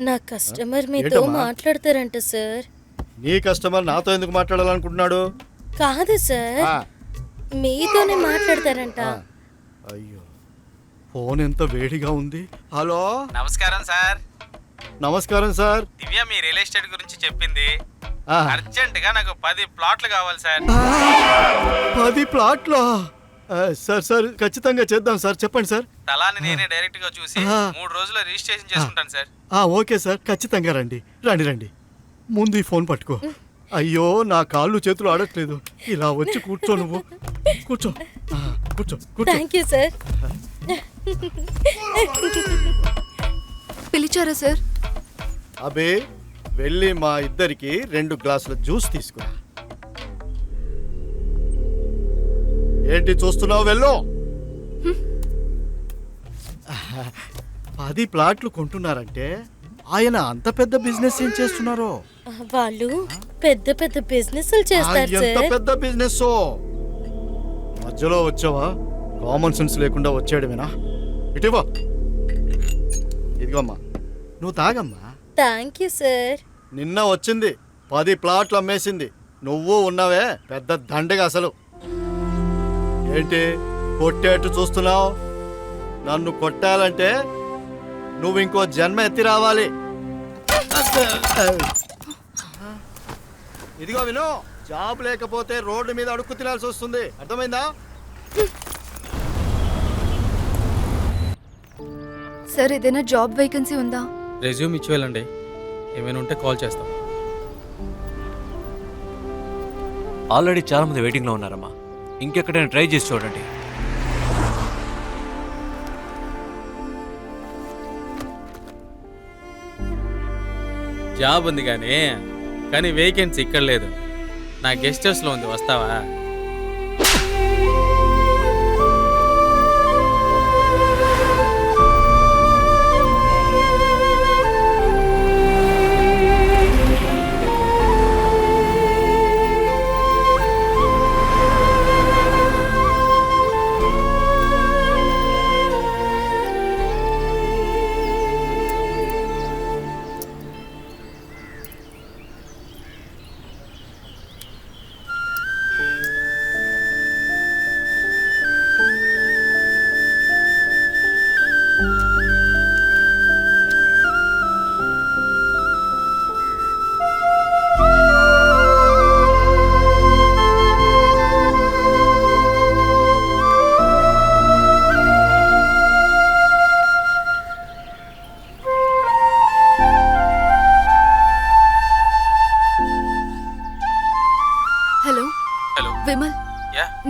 నా కస్టమర్ మీతో ఏంటమ్మా? మాట్లాడతారంట సార్ నీ కస్టమర్ నాతో ఎందుకు మాట్లాడాలనుకుంటున్నాడు? కాదు సార్ ఆ, మీతోనే మాట్లాడతారంట. అయ్యో ఫోన్ ఎంత వేడిగా ఉంది. హలో? నమస్కారం సార్ నమస్కారం సార్ దివ్య మీ రియల్ ఎస్టేట్ గురించి చెప్పింది. ఆ, అర్జెంట్గా నాకు పది ప్లాట్లు కావాలి సార్ పది ప్లాట్లా సార్ సార్ ఖచ్చితంగా చేద్దాం సార్. చెప్పండి సార్. తలాన్ని నేనే డైరెక్ట్గా చూసి. మూడు రోజుల్లో రిజిస్ట్రేషన్ చేసుకుంటాను సార్. ఆ, ఓకే సార్. ఖచ్చితంగా రండి. రండి రండి. ముందు ఈ ఫోన్ పట్టుకో. అయ్యో నా కాళ్ళు చేతులు ఆడట్లేదు. ఇలా వచ్చి కూర్చో నువ్వు. కూర్చో. ఆ, కూర్చో కూర్చో. థ్యాంక్ యూ సార్ పిలిచారా సార్ అబే వెళ్ళి మా ఇద్దరికి రెండు గ్లాసుల జ్యూస్ తీసుకురా. ఏంటి చూస్తున్నావు వెళ్ళు. పది ప్లాట్లు కొంటున్నారంటే ఆయన అంత పెద్ద బిజినెస్ ఏం చేస్తున్నారో? వాళ్ళు పెద్ద పెద్ద బిజినెస్ చేస్తారు ఎంత పెద్ద బిజినెస్ మధ్యలో వచ్చావా? కామన్ సెన్స్ లేకుండా వచ్చాడమేనా ఇటీవా ఇదిగోమ్మా. నువ్వు తాగమ్మా. Thank you sir. నిన్న వచ్చింది. పది ప్లాట్లు అమ్మేసింది. నువ్వు ఉన్నావే. పెద్ద దండగా అసలు. ఏంటి కొట్టేట్టు చూస్తున్నావు? నన్ను కొట్టాలంటే నువ్వు ఇంకో జన్మ ఎత్తి రావాలి. ఇదిగో విను జాబ్ లేకపోతే రోడ్డు మీద అడుక్కు తినాల్సి వస్తుంది. అర్థమైందా? సార్ ఏదైనా జాబ్ వేకెన్సీ ఉందా? రెజ్యూమ్ ఇచ్చి వెళ్ళండి ఏమైనా ఉంటే కాల్ చేస్తాం. ఆల్రెడీ చాలా మంది వెయిటింగ్లో ఉన్నారమ్మా. ఇంకెక్కడైనా ట్రై చేసి చూడండి. జాబ్ ఉంది కానీ కానీ వేకెన్సీ ఇక్కడ లేదు. నా గెస్ట్ హౌస్లో ఉంది వస్తావా?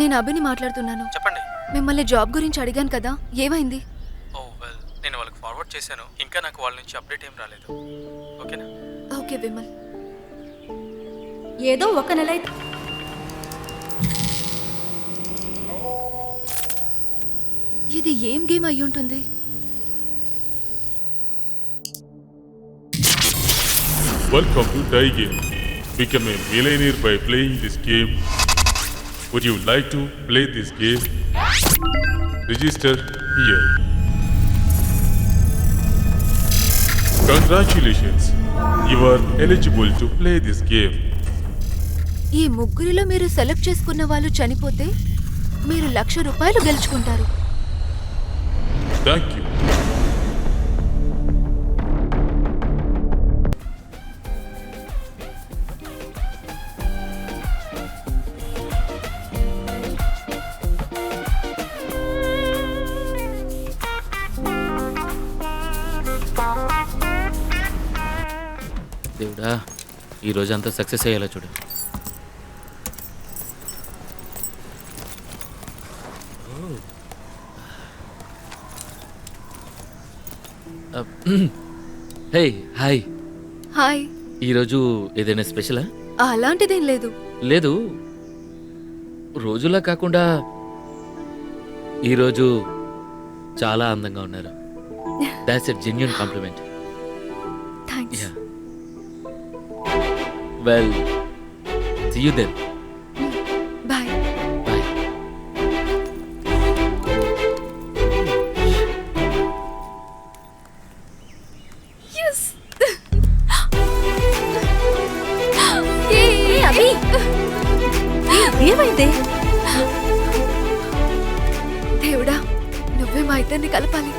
నేను అభిని మాట్లాడుతున్నాను. చెప్పండి. మిమ్మల్ని జాబ్ గురించి అడిగాను కదా ఏమైంది? ఓ వెల్ నేను వాళ్ళకి ఫార్వర్డ్ చేశాను. ఇంకా నాకు వాళ్ళ నుంచి అప్డేట్ ఏం రాలేదు. ఓకేనా? ఓకే విమల్. ఏదో ఒక నెల అయితే ఇది ఏం గేమ్ అయి ఉంటుంది? Welcome to Die Game. Become a millionaire by playing this game. Would you like to play this game? Register here. Congratulations! You are eligible to play this game. ఈ ముగ్గురిలో మీరు సెలెక్ట్ చేసుకున్న వాళ్ళు చనిపోతే మీరు లక్ష రూపాయలు గెలుచుకుంటారు Thank you. దేవుడా ఈ రోజు అంతా సక్సెస్ అయ్యేలా చూడు. Hey hi. హాయ్. ఈరోజు ఏదైనా స్పెషలా? అలాంటిదేం లేదు. లేదు. రోజులా కాకుండా ఈరోజు చాలా అందంగా ఉన్నారు. That's a genuine compliment well see you then bye bye use ఏ దేవుడా నువ్వే మా కలపాలి.